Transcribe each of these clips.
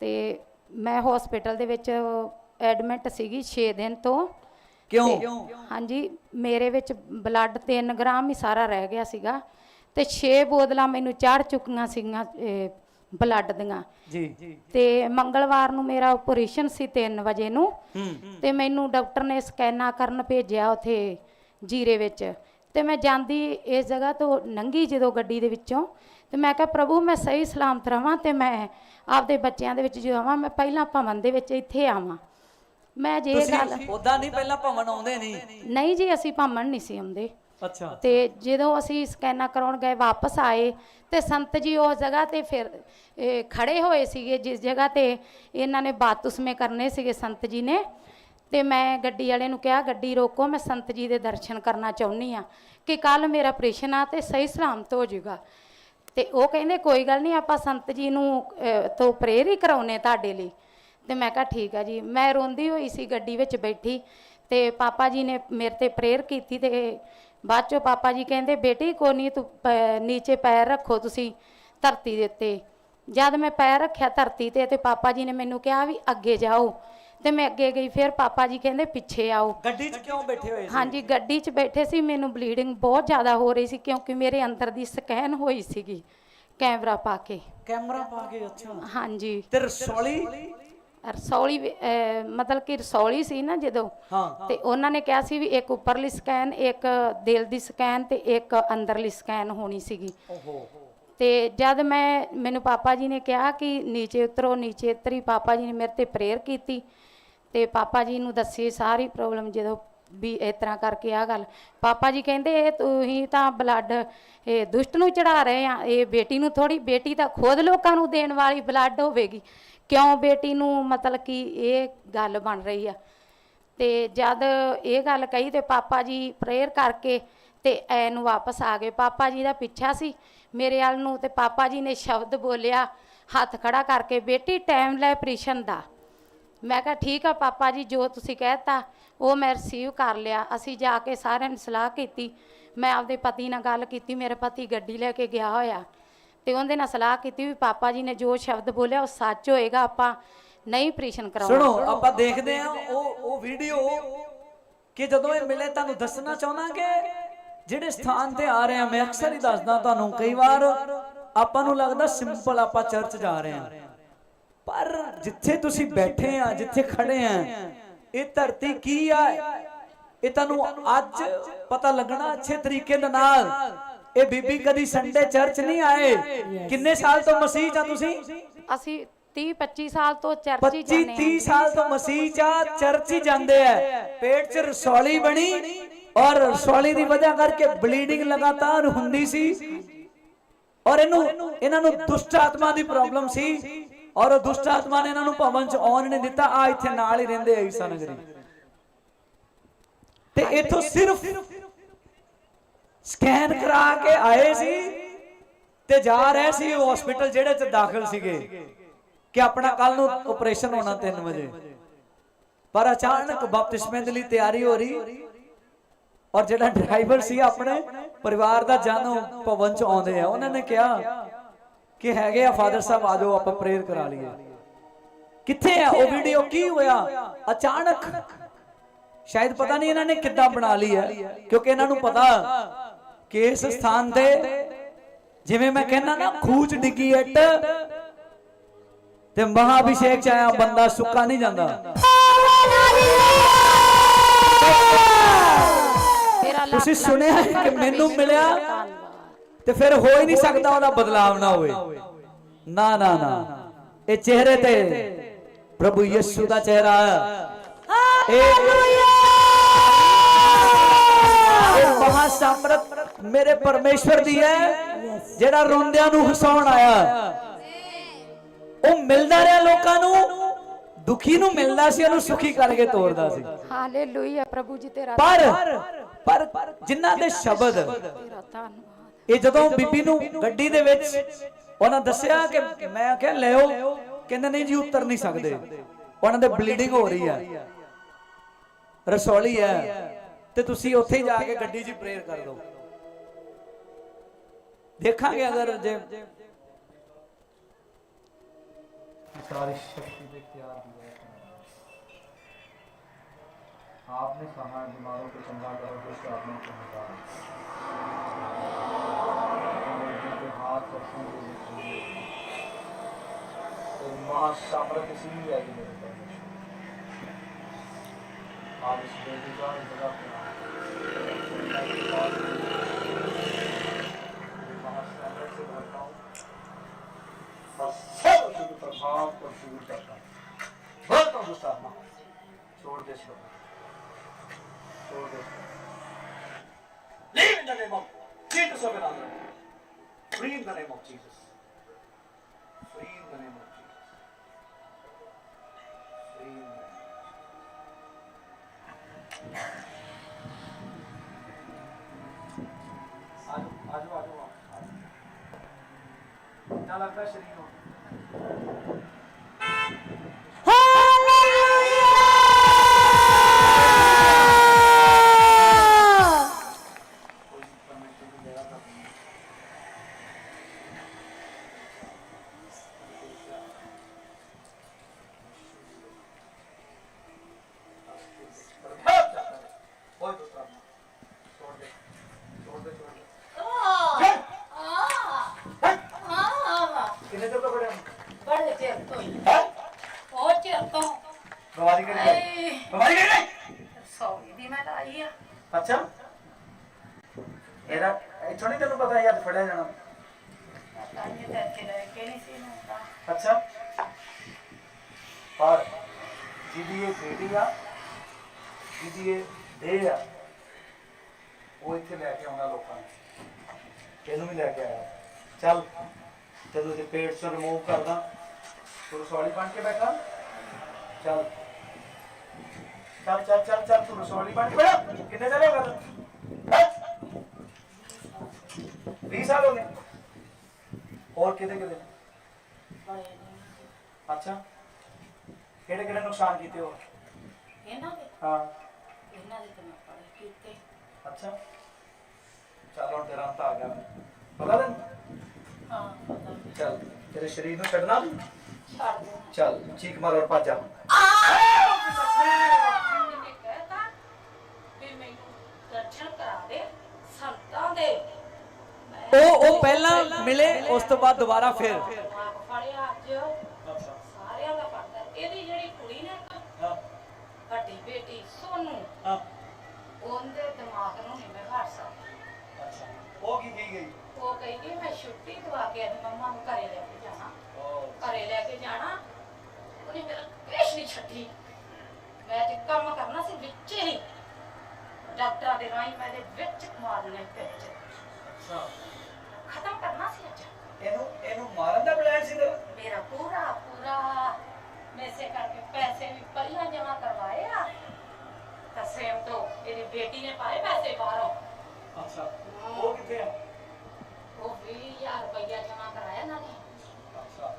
ਤੇ ਮੈਂ ਹਸਪੀਟਲ ਦੇ ਵਿੱਚ ਐਡਮਿਟ ਸੀਗੀ 6 ਦਿਨ ਤੋਂ। ਕਿਉਂ? ਹਾਂਜੀ ਮੇਰੇ ਵਿੱਚ ਬਲੱਡ 3 ਗ੍ਰਾਮ ਹੀ ਸਾਰਾ ਰਹਿ ਗਿਆ ਸੀਗਾ। ਤੇ 6 ਬੋਤਲਾਂ ਮੈਨੂੰ ਚੜ ਚੁੱਕੀਆਂ ਸੀਗੀਆਂ ਬਲੱਡ ਦੀਆਂ। ਜੀ। ਤੇ ਮੰਗਲਵਾਰ ਨੂੰ ਮੇਰਾ ਆਪਰੇਸ਼ਨ ਸੀ 3 ਵਜੇ ਨੂੰ। ਤੇ ਮੈਨੂੰ ਡਾਕਟਰ ਨੇ ਸਕੈਨਾ ਕਰਨ ਭੇਜਿਆ ਉਥੇ ਜੀਰੇ ਵਿੱਚ। ਤੇ ਮੈਂ ਜਾਂਦੀ ਇਸ ਜਗ੍ਹਾ ਤੋਂ ਨੰਗੀ ਜਦੋਂ ਗੱਡੀ ਦੇ ਵਿੱਚੋਂ। ਤੇ ਮੈਂ ਕਿਹਾ ਪ੍ਰਭੂ ਮੈਂ ਸਹੀ ਸਲਾਮਤ ਰਵਾਂ ਤੇ ਮੈਂ ਆਪਦੇ ਬੱਚਿਆਂ ਦੇ ਵਿੱਚ ਜੋ ਆਵਾਂ ਮੈਂ ਪਹਿਲਾਂ ਭਵਨ ਦੇ ਵਿੱਚ ਇੱਥੇ ਆਵਾਂ। ਮੈਂ ਜੇ ਇਹ ਗੱਲ ਉਦਾਂ ਨਹੀਂ ਪਹਿਲਾਂ ਭਵਨ ਆਉਂਦੇ ਨਹੀਂ? ਨਹੀਂ ਜੀ ਅਸੀਂ ਭਵਨ ਨਹੀਂ ਸੀ ਆਉਂਦੇ। ਅੱਛਾ। ਤੇ ਜਦੋਂ ਅਸੀਂ ਸਕੈਨਾ ਕਰਾਉਣ ਗਏ ਵਾਪਸ ਆਏ ਤੇ ਸੰਤ ਜੀ ਉਸ ਜਗ੍ਹਾ ਤੇ ਫਿਰ ਖੜੇ ਹੋਏ ਸੀਗੇ ਜਿਸ ਜਗ੍ਹਾ ਤੇ ਇਹਨਾਂ ਨੇ ਬਾਤੁਸਮੇ ਕਰਨੇ ਸੀਗੇ ਸੰਤ ਜੀ ਨੇ। ਤੇ ਮੈਂ ਗੱਡੀ ਵਾਲੇ ਨੂੰ ਕਿਹਾ ਗੱਡੀ ਰੋਕੋ ਮੈਂ ਸੰਤ ਜੀ ਦੇ ਦਰਸ਼ਨ ਕਰਨਾ ਚਾਹੁੰਦੀ ਆ ਕਿ ਕੱਲ ਮੇਰਾ ਆਪਰੇਸ਼ਨ ਆ ਤੇ ਸਹੀ ਸਲਾਮਤ ਹੋ ਜਾਊਗਾ। ਤੇ ਉਹ ਕਹਿੰਦੇ ਕੋਈ ਗੱਲ ਨਹੀਂ ਆਪਾਂ ਸੰਤ ਜੀ ਨੂੰ ਅਹ, ਤੋਂ ਪ੍ਰੇਰ ਹੀ ਕਰਾਉਨੇ ਤੁਹਾਡੇ ਲਈ। ਤੇ ਮੈਂ ਕਿਹਾ ਠੀਕ ਆ ਜੀ। ਮੈਂ ਰੋਂਦੀ ਹੋਈ ਸੀ ਗੱਡੀ ਵਿੱਚ ਬੈਠੀ ਤੇ ਪਾਪਾ ਜੀ ਨੇ ਮੇਰੇ ਤੇ ਪ੍ਰੇਅਰ ਕੀਤੀ ਤੇ ਬਾਅਦ ਚੋਂ ਪਾਪਾ ਜੀ ਕਹਿੰਦੇ ਬੇਟੀ ਕੋ ਨਹੀਂ ਤੂੰ ਪ- ਨੀਚੇ ਪੈਰ ਰੱਖੋ ਤੁਸੀਂ ਧਰਤੀ ਦੇ ਉੱਤੇ। ਜਦ ਮੈਂ ਪੈਰ ਰੱਖਿਆ ਧਰਤੀ ਤੇ ਤੇ ਪਾਪਾ ਜੀ ਨੇ ਮੈਨੂੰ ਕਿਹਾ ਵੀ ਅੱਗੇ ਜਾਓ। ਤੇ ਮੈਂ ਅੱਗੇ ਗਈ ਫਿਰ ਪਾਪਾ ਜੀ ਕਹਿੰਦੇ ਪਿੱਛੇ ਆਓ। ਗੱਡੀ 'ਚ ਕਿਉਂ ਬੈਠੇ ਹੋਏ ਸੀ? ਹਾਂਜੀ ਗੱਡੀ 'ਚ ਬੈਠੇ ਸੀ ਮੈਨੂੰ ਬਲੀਡਿੰਗ ਬਹੁਤ ਜ਼ਿਆਦਾ ਹੋ ਰਹੀ ਸੀ ਕਿਉਂਕਿ ਮੇਰੇ ਅੰਦਰ ਦੀ ਸਕੈਨ ਹੋਈ ਸੀਗੀ ਕੈਮਰਾ ਪਾ ਕੇ। ਕੈਮਰਾ ਪਾ ਕੇ ਅੱਛਾ। ਹਾਂਜੀ। ਤੇ ਰਸੌਲੀ? ਰਸੌਲੀ ਮਤਲਬ ਕਿ ਰਸੌਲੀ ਸੀ ਨਾ ਜਦੋਂ ਹਾਂ। ਤੇ ਉਹਨਾਂ ਨੇ ਕਿਹਾ ਸੀ ਵੀ ਇੱਕ ਉੱਪਰਲੀ ਸਕੈਨ ਇੱਕ ਦਿਲ ਦੀ ਸਕੈਨ ਤੇ ਇੱਕ ਅੰਦਰਲੀ ਸਕੈਨ ਹੋਣੀ ਸੀਗੀ। ਓਹੋ। ਤੇ ਜਦ ਮੈਂ ਮੈਨੂੰ ਪਾਪਾ ਜੀ ਨੇ ਕਿਹਾ ਕਿ ਨੀਚੇ ਉਤਰੋ ਨੀਚੇ ਉਤਰੀ ਪਾਪਾ ਜੀ ਨੇ ਮੇਰੇ ਤੇ ਪ੍ਰੇਅਰ ਕੀਤੀ। ਤੇ ਪਾਪਾ ਜੀ ਨੂੰ ਦੱਸੀ ਸਾਰੀ ਪ੍ਰੋਬਲਮ ਜਦੋਂ ਵੀ ਇਸ ਤਰ੍ਹਾਂ ਕਰਕੇ ਆ ਗੱਲ। ਪਾਪਾ ਜੀ ਕਹਿੰਦੇ, ਇਹ ਤੁਸੀਂ ਤਾਂ ਬਲੱਡ ਇਹ ਦੁਸ਼ਟ ਨੂੰ ਚੜਾ ਰਹੇ ਆ। ਇਹ ਬੇਟੀ ਨੂੰ ਥੋੜੀ ਬੇਟੀ ਤਾਂ ਖੁਦ ਲੋਕਾਂ ਨੂੰ ਦੇਣ ਵਾਲੀ ਬਲੱਡ ਹੋਵੇਗੀ। ਕਿਉਂ ਬੇਟੀ ਨੂੰ? ਮਤਲਬ ਕਿ ਇਹ ਗੱਲ ਬਣ ਰਹੀ ਆ। ਤੇ ਜਦ ਇਹ ਗੱਲ ਕਹੀ ਤੇ ਪਾਪਾ ਜੀ ਪ੍ਰੇਅਰ ਕਰਕੇ ਤੇ ਐ ਨੂੰ ਵਾਪਸ ਆ ਗਏ। ਪਾਪਾ ਜੀ ਦਾ ਪਿੱਛਾ ਸੀ ਮੇਰੇ ਵੱਲ ਨੂੰ ਤੇ ਪਾਪਾ ਜੀ ਨੇ ਸ਼ਬਦ ਬੋਲਿਆ, ਹੱਥ ਖੜਾ ਕਰਕੇ, ਬੇਟੀ ਟਾਈਮ ਲੈ ਪ੍ਰੀਸ਼ਨ ਦਾ। ਮੈਂ ਕਿਹਾ, ਠੀਕ ਆ ਪਾਪਾ ਜੀ, ਜੋ ਤੁਸੀਂ ਕਹਿਤਾ, ਉਹ ਮੈਂ ਰਿਸੀਵ ਕਰ ਲਿਆ। ਅਸੀਂ ਜਾ ਕੇ ਸਾਰਿਆਂ ਨੇ ਸਲਾਹ ਕੀਤੀ। ਮੈਂ ਆਪਦੇ ਪਤੀ ਨਾਲ ਗੱਲ ਕੀਤੀ, ਮੇਰੇ ਪਤੀ ਗੱਡੀ ਲੈ ਕੇ ਗਿਆ ਹੋਇਆ। ਤੇ ਉਹਦੇ ਨਾਲ ਸਲਾਹ ਕੀਤੀ ਵੀ ਪਾਪਾ ਜੀ ਨੇ ਜੋ ਸ਼ਬਦ ਬੋਲਿਆ, ਉਹ ਸੱਚ ਹੋਏਗਾ, ਆਪਾਂ ਨਹੀਂ ਆਪਰੇਸ਼ਨ ਕਰਾਉਣਾ। ਸੁਣੋ, ਆਪਾਂ ਦੇਖਦੇ ਆ ਉਹ ਉਹ ਵੀਡੀਓ ਕਿ ਜਦੋਂ ਇਹ ਮਿਲੇ, ਤੁਹਾਨੂੰ ਦੱਸਣਾ ਚਾਹੁੰਦਾ ਕਿ ਜਿਹੜੇ ਸਥਾਨ ਤੇ ਆ ਰਹੇ ਆ ਮੈਂ ਅਕਸਰ ਹੀ ਦੱਸਦਾ ਤੁਹਾਨੂੰ, ਕਈ ਵਾਰ ਆਪਾਂ ਨੂੰ ਲੱਗਦਾ ਸਿੰਪਲ ਆਪਾਂ ਚਰਚ ਜਾ ਰਹੇ ਆ ਪਰ ਜਿੱਥੇ ਤੁਸੀਂ ਬੈਠੇ ਆ ਜਿੱਥੇ ਖੜੇ ਆ ਇਹ ਧਰਤੀ ਕੀ ਆ? ਇਹ ਤੁਹਾਨੂੰ ਅੱਜ ਪਤਾ ਲੱਗਣਾ ਅੱਛੇ ਤਰੀਕੇ ਦੇ ਨਾਲ। ਇਹ ਬੀਬੀ ਕਦੀ ਸੰਡੇ ਚਰਚ ਨਹੀਂ ਆਏ? ਕਿੰਨੇ ਸਾਲ ਤੋਂ ਮਸੀਹ ਆ ਤੁਸੀਂ? ਅਸੀਂ 30 25 ਸਾਲ ਤੋਂ ਚਰਚ ਹੀ 25 ਜਾਂਦੇ 30 ਸਾਲ ਤੋਂ ਮਸੀਹ ਚ ਆ, ਚਰਚ ਹੀ ਜਾਂਦੇ ਆ। ਪੇਟ 'ਚ ਰਸੌਲੀ ਬਣੀ ਔਰ ਰਸੌਲੀ ਦੀ ਵਜ੍ਹਾ ਕਰਕੇ ਬਲੀਡਿੰਗ ਲਗਾਤਾਰ ਹੁੰਦੀ ਸੀ। ਔਰ ਇਹਨੂੰ ਇਹਨਾਂ ਨੂੰ ਦੁਸ਼ਟ ਆਤਮਾ ਦੀ ਪ੍ਰੋਬਲਮ ਸੀ। ਔਰ ਉਹ ਦੁਸ਼ਟ ਆਤਮਾ ਨੇ ਇਹਨਾਂ ਨੂੰ ਭਵਨ 'ਚ ਆਉਣ ਨਹੀਂ ਦਿੱਤਾ, ਆ ਇੱਥੇ ਨਾਲ ਹੀ ਰਹਿੰਦੇ ਈਸਾ ਨਗਰੀ। ਤੇ ਇੱਥੋਂ ਸਿਰਫ ਸਕੈਨ ਕਰਾ ਕੇ ਆਏ ਸੀ ਤੇ ਜਾ ਰਹੇ ਸੀ ਹਸਪੀਟਲ ਜਿਹੜੇ 'ਚ ਦਾਖਲ ਸੀਗੇ ਕਿ ਆਪਣਾ ਕੱਲ ਨੂੰ ਆਪਰੇਸ਼ਨ ਹੋਣਾ 3 ਵਜੇ। ਪਰ ਅਚਾਨਕ ਬਪਤਿਸਮੇ ਦੇ ਲਈ ਤਿਆਰੀ ਹੋ ਰਹੀ ਔਰ ਜਿਹੜਾ ਡਰਾਈਵਰ ਸੀ ਆਪਣੇ ਪਰਿਵਾਰ ਦਾ ਜਾਨੋ ਭਵਨ ਚ ਆਉਂਦੇ ਆ, ਉਹਨਾਂ ਨੇ ਕਿਹਾ ਕਿ ਹੈਗੇ ਆ ਫਾਦਰ ਸਾਹਿਬ ਆ ਜਾਓ ਆਪਾਂ ਪ੍ਰੇਅਰ ਕਰਾ ਲਈਏ। ਕਿੱਥੇ ਆ? ਉਹ ਵੀਡੀਓ ਕੀ ਹੋਇਆ? ਅਚਾਨਕ। ਸ਼ਾਇਦ ਪਤਾ ਨਹੀਂ ਇਹਨਾਂ ਨੇ ਕਿੱਦਾਂ ਬਣਾ ਲਈ ਹੈ ਕਿਉਂਕਿ ਇਹਨਾਂ ਨੂੰ ਪਤਾ ਕਿ ਇਸ ਸਥਾਨ ਤੇ ਜਿਵੇਂ ਮੈਂ ਕਹਿੰਦਾ ਨਾ ਖੂਚ ਡਿੱਗੀ ਇੱਟ ਤੇ ਮਹਾਭਿਸ਼ੇਕ ਚ ਆਇਆ ਬੰਦਾ ਸੁੱਕਾ ਨਹੀਂ ਜਾਂਦਾ। ਤੁਸੀਂ ਸੁਣਿਆ ਕਿ ਮੈਨੂੰ ਮਿਲਿਆ? ਤੇ ਫਿਰ ਹੋ ਹੀ ਨਹੀਂ ਸਕਦਾ ਉਹਦਾ ਬਦਲਾਵ ਨਾ ਹੋਵੇ। ਨਾ ਨਾ ਨਾ। ਇਹ ਚਿਹਰੇ ਤੇ ਪ੍ਰਭੂ ਯਿਸੂ ਦਾ ਚਿਹਰਾ ਇਹ ਇਹ ਮਹਾ ਸਮਰਤ ਮੇਰੇ ਪਰਮੇਸ਼ਵਰ ਦੀ ਹੈ ਜਿਹੜਾ ਰੋਂਦਿਆਂ ਨੂੰ ਹਸਾਉਣ ਆਇਆ। ਉਹ ਮਿਲਦਾ ਰਿਹਾ ਲੋਕਾਂ ਨੂੰ ਦੁਖੀ ਨੂੰ ਮਿਲਦਾ ਸੀ ਉਹਨੂੰ ਸੁਖੀ ਕਰਕੇ ਤੋਰਦਾ ਸੀ। ਹਾਲੇਲੂਇਆ ਪ੍ਰਭੂ ਜੀ ਤੇਰਾ ਪਰ ਪਰ ਜਿਨ੍ਹਾਂ ਦੇ ਸ਼ਬਦ ਇਹ ਜਦੋਂ ਬੀਬੀ ਨੂੰ ਗੱਡੀ ਦੇ ਵਿੱਚ ਉਹਨਾਂ ਦੱਸਿਆ ਕਿ ਮੈਂ ਕਿਹਾ ਲਿਓ ਕਹਿੰਦੇ ਨਹੀਂ ਜੀ ਉਤਰ ਨਹੀਂ ਸਕਦੇ ਉਹਨਾਂ ਦੇ ਬਲੀਡਿੰਗ ਹੋ ਰਹੀ ਹੈ ਰਸੌਲੀ ਹੈ ਤੇ ਤੁਸੀਂ ਉੱਥੇ ਹੀ ਜਾ ਕੇ ਗੱਡੀ 'ਚ ਪ੍ਰੇਅਰ ਕਰ ਦਿਓ ਦੇਖਾਂਗੇ ਅਗਰ ਜੇ की सारी शक्ति पे इख्तियार दिया है आपने कहा बीमारों को चंगा करोगे तो आपने कहा आकर्षण देने के लिए तो महासाम्राज्य से ही आएगी मेरे पास आप इस बेटी का इंतज़ार प्रभाव को शुरू छोड़ दे छोड़ दे लेकिन जगह Jesus of it on in the name of Jesus. Remove ਕਰਦਾ। ਤੂੰ ਰਸੌਲੀ ਬਣ ਕੇ ਬੈਠਾ। ਚੱਲ। ਚੱਲ ਚੱਲ ਚੱਲ ਚੱਲ ਤੂੰ ਰਸੌਲੀ ਬਣ ਕੇ ਬੈਠਾ। ਕਿੰਨੇ ਚਲੇ ਗਏ ਵੀਹ ਸਾਲ ਹੋ ਗਏ। ਹੋਰ ਕਿਤੇ ਕਿਤੇ? ਅੱਛਾ। ਕਿਹੜੇ ਕਿਹੜੇ ਨੁਕਸਾਨ ਕੀਤੇ ਹੋ ਇਹਨਾਂ ਦੇ? ਹਾਂ। ਇਹਨਾਂ ਦੇ ਤਾਂ ਮੈਂ ਕੀਤੇ। ਅੱਛਾ। ਚੱਲ ਹੁਣ ਤੇਰਾ ਅੰਤ ਆ ਗਿਆ। ਪਤਾ ਤੈਨੂੰ? ਹਾਂ ਪਤਾ। ਚੱਲ। ਤੇਰੇ ਸਰੀਰ ਨੂੰ ਛੱਡਣਾ ਨੀ? ਛੱਡ ਦੇ ਚੱਲ ਚੀਕ ਮਾਰ ਔਰ ਭੱਜ ਜਾ ਮੈਨੇ ਕਹਿਤਾ ਵੀ ਮੈਨੂੰ ਦਰਸ਼ਨ ਕਰਾ ਦੇ ਸੰਤਾਂ ਦੇ ਮੈਂ ਉਹ ਉਹ ਪਹਿਲਾਂ ਮਿਲੇ ਉਸ ਤੋਂ ਬਾਅਦ ਦੁਬਾਰਾ ਫਿਰ। ਦਿਮਾਗ ਫੜਿਆ ਅੱਜ ਸਾਰਿਆਂ ਦਾ ਪੜਦਾ ਇਹਦੀ ਜਿਹੜੀ ਕੁੜੀ ਨੇ ਇੱਕ ਵੱਡੀ ਬੇਟੀ ਸੋਨੂ ਉਹਦੇ ਦਿਮਾਗ ਨੂੰ ਨਹੀਂ ਮੈਂ ਘਰ ਸਕਦੀ ਉਹ ਕੀ ਕਹੀ ਗਈ? ਉਹ ਕਹਿੰਦੀ ਮੈਂ ਛੁੱਟੀ ਦਵਾ ਕੇ ਅੱਜ ਮੰਮਾ ਨੂੰ ਘਰੇ ਲੈ ਕੇ ਘਰੇ ਲੈ ਕੇ ਜਾਣਾ ਉਹਨੇ ਮੇਰਾ ਪੇਸ਼ ਨਹੀਂ ਛੱਡੀ। ਮੈਂ ਤੇ ਕੰਮ ਕਰਨਾ ਸੀ ਵਿੱਚ ਹੀ। ਡਾਕਟਰਾਂ ਦੇ ਰਾਹੀਂ ਮੈਂ ਦੇ ਵਿੱਚ ਮਾਰਨੇ ਵਿੱਚ ਖਤਮ ਕਰਨਾ ਸੀ ਅੱਜ। ਇਹਨੂੰ ਇਹਨੂੰ ਮਾਰਨ ਦਾ ਪਲਾਨ ਸੀ ਤੇਰਾ? ਮੇਰਾ ਪੂਰਾ ਪੂਰਾ। ਮੈਸੇ ਕਰਕੇ ਪੈਸੇ ਵੀ ਪਹਿਲਾਂ ਜਮਾ ਕਰਵਾਏ ਆ। ਤਸੇਮ ਤੋਂ ਇਹਦੀ ਬੇਟੀ ਨੇ ਪਾਏ ਪੈਸੇ ਬਾਹਰੋਂ। ਅੱਛਾ। ਉਹ ਕਿੱਥੇ ਆ? ਉਹ 20000 ਰੁਪਇਆ ਜਮਾ ਕਰਾਇਆ ਨਾ ਨੇ ਅੱਛਾ